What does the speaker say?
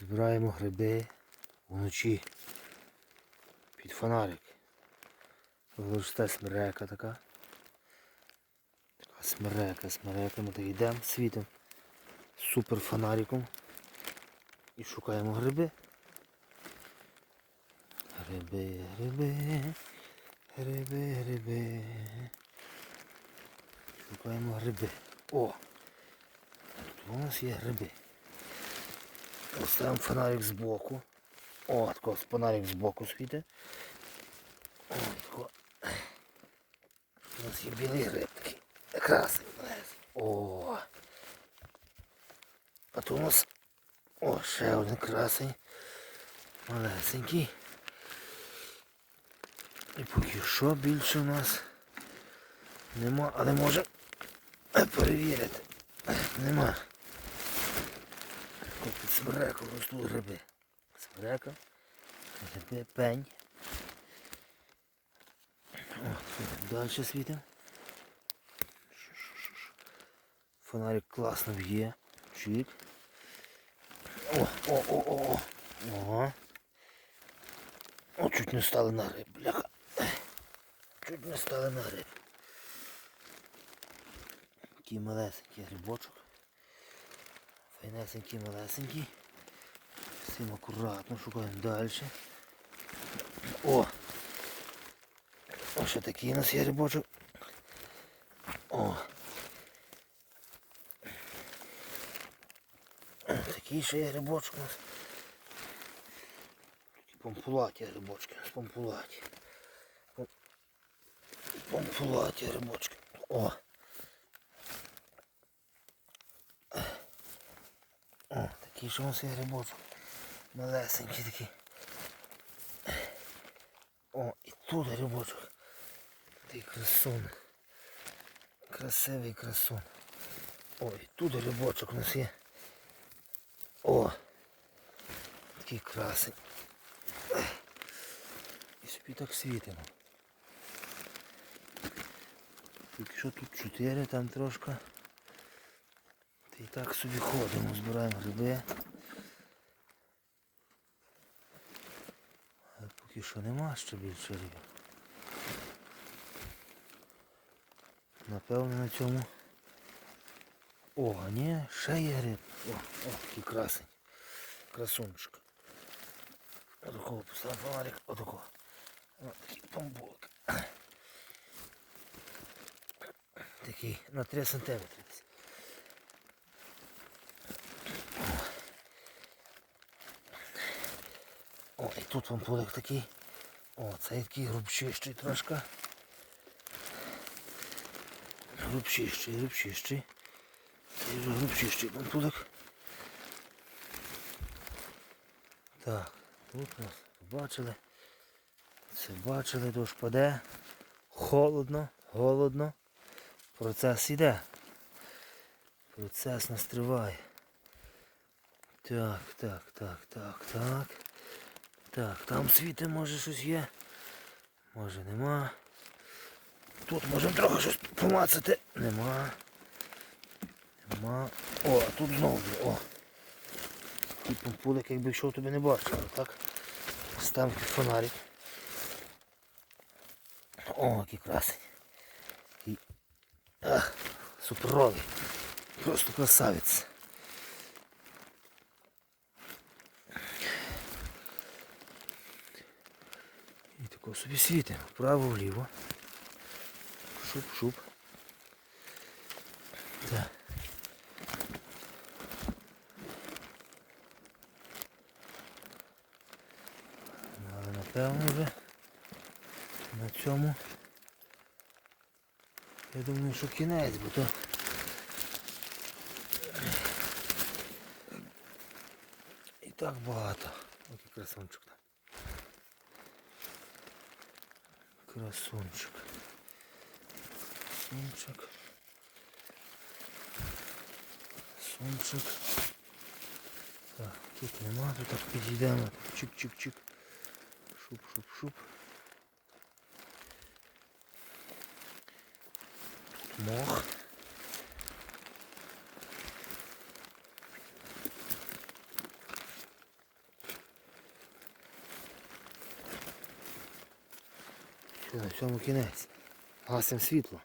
Збираємо гриби вночі під фонарик. Вложите смерека така. Така смерека, смерека. Ми так йдемо світом супер фонариком і шукаємо гриби. Гриби, гриби, гриби, гриби. Шукаємо гриби. О! Тут у нас є гриби. Поставимо фонарик збоку. О, тако фонарик збоку світить. О, тако. У нас є білий гриб такий. Красний. О. А тут у нас о, ще один красень. Малесенький. І поки що більше у нас нема, але може перевірити. Нема. Під смереку ростуть гриби. Смерека, гриби, пень. О, далі світимо. Фонарик класно б'є. Чик. О, о, о, о, о. Ага. О, чуть не стали на риб, бляха. Чуть не стали на риб. Такий малесенький грибочок. Файнесенький, малесенький. Всім акуратно шукаємо далі. О! О, ще такий у нас є грибочок. О! Такий ще є грибочок у нас. Такі помпулаті грибочки, помпулаті. Пом- Помпулаті грибочки. О! Такий у нас є грибочок. Малесенький такий. О, і тут грибочок. Такий красун. Красивий красун. О, і тут грибочок у нас є. О! Такий красень. І собі так світимо. Тільки що тут чотири, там трошки. І так собі ходимо, збираємо гриби. Але поки що нема ще більше риб. Напевно на цьому. О, ні, ще є гриб. О, о, такий красень. Красунчик. Отакого поставив фонарик, отакого. Такий помбулик. Такий на 3 сантиметри. десь. О, і тут помпулик такий. О, цей такий грубчищий трошки. Грубчищий, грубчищий. Цей вже грубчищий помпулик. Так, тут нас бачили. Це бачили, дощ паде. Холодно, голодно. Процес іде. Процес нас триває. Так, так, так, так, так. Так, там світи може щось є. Може нема. Тут можемо трохи щось помацати. Нема. Нема. О, а тут знову. О. Тут помпулик, якби йшов, тобі не бачив. Так. Став фонарик. О, який красень. І... Ах, суперовий. Просто красавець. Тако собі світимо. Вправо-вліво. Шуп-шуп. Так. Але напевно вже на цьому я думаю, що кінець, бо то і так багато. Який красунчик Красунчик. Красунчик. Красунчик. Так, тут нема, тут так підійдемо. Чик-чик-чик. Шуп-шуп-шуп. Мох. Все, на цьому кінець. Гасим світло.